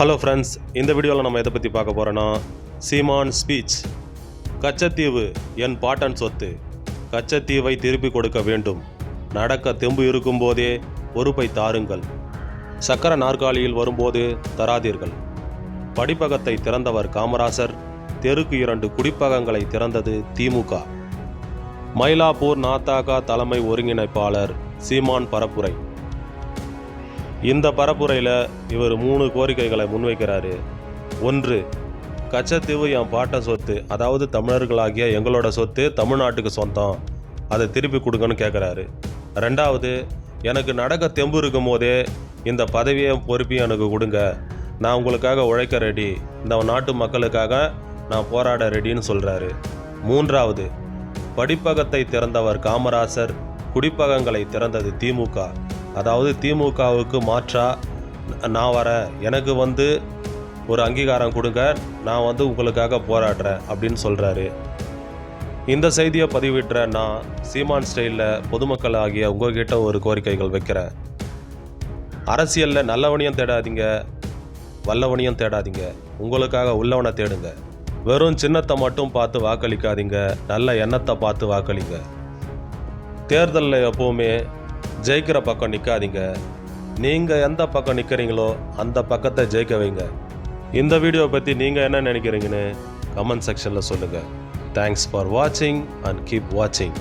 Hello friends இந்த வீடியோவில் நம்ம எதை பற்றி பார்க்க போகிறோன்னா சீமான் ஸ்பீச் கச்சத்தீவு என் பாட்டன் சொத்து. கச்சத்தீவை திருப்பி கொடுக்க வேண்டும். நடக்க தெம்பு இருக்கும்போதே பொறுப்பை தாருங்கள். சக்கர நாற்காலியில் வரும்போது தராதீர்கள். படிப்பகத்தை திறந்தவர் காமராசர். தெருக்கு இரண்டு குடிப்பகங்களை திறந்தது திமுக. மயிலாப்பூர் நாத்தாகா தலைமை ஒருங்கிணைப்பாளர் சீமான் பரப்புரை. இந்த பரப்புரையில் இவர் மூணு கோரிக்கைகளை முன்வைக்கிறாரு. ஒன்று கச்சத்தீவு என் பாட்ட சொத்து அதாவது தமிழர்களாகிய எங்களோட சொத்து தமிழ்நாட்டுக்கு சொந்தம் அதை திருப்பி கொடுங்கன்னு கேட்குறாரு ரெண்டாவது எனக்கு நடக்க தெம்பு இருக்கும் போதே இந்த பதவியை பொறுப்பையும் எனக்கு கொடுங்க. நான் உங்களுக்காக உழைக்க ரெடி இந்த நாட்டு மக்களுக்காக நான் போராட ரெடின்னு சொல்கிறாரு மூன்றாவது படிப்பகத்தை திறந்தவர் காமராசர் குடிப்பகங்களை திறந்தது திமுக. அதாவது திமுகவுக்கு மாற்றாக நான் வரேன் எனக்கு வந்து ஒரு அங்கீகாரம் கொடுங்க நான் வந்து உங்களுக்காக போராடுறேன் அப்படின்னு சொல்கிறாரு இந்த செய்தியை பதிவிட்டுற நான் சீமான் ஸ்டைலில் பொதுமக்கள் ஆகிய உங்ககிட்ட ஒரு கோரிக்கைகள் வைக்கிறேன். அரசியலில் நல்லவனையும் தேடாதீங்க வல்லவனையும் தேடாதீங்க. உங்களுக்காக உள்ளவனை தேடுங்க. வெறும் சின்னத்தை மட்டும் பார்த்து வாக்களிக்காதீங்க நல்ல எண்ணத்தை பார்த்து வாக்களிங்க. தேர்தலில் எப்போவுமே ஜெயிக்கிற பக்கம் நிற்காதீங்க நீங்கள் எந்த பக்கம் நிற்கிறீங்களோ அந்த பக்கத்தை ஜெயிக்க வைங்க. இந்த வீடியோவை பற்றி நீங்கள் என்ன நினைக்கிறீங்கன்னு கமெண்ட் செக்ஷனில் சொல்லுங்கள் தேங்க்ஸ் ஃபார் வாட்சிங் அண்ட் கீப் வாட்சிங்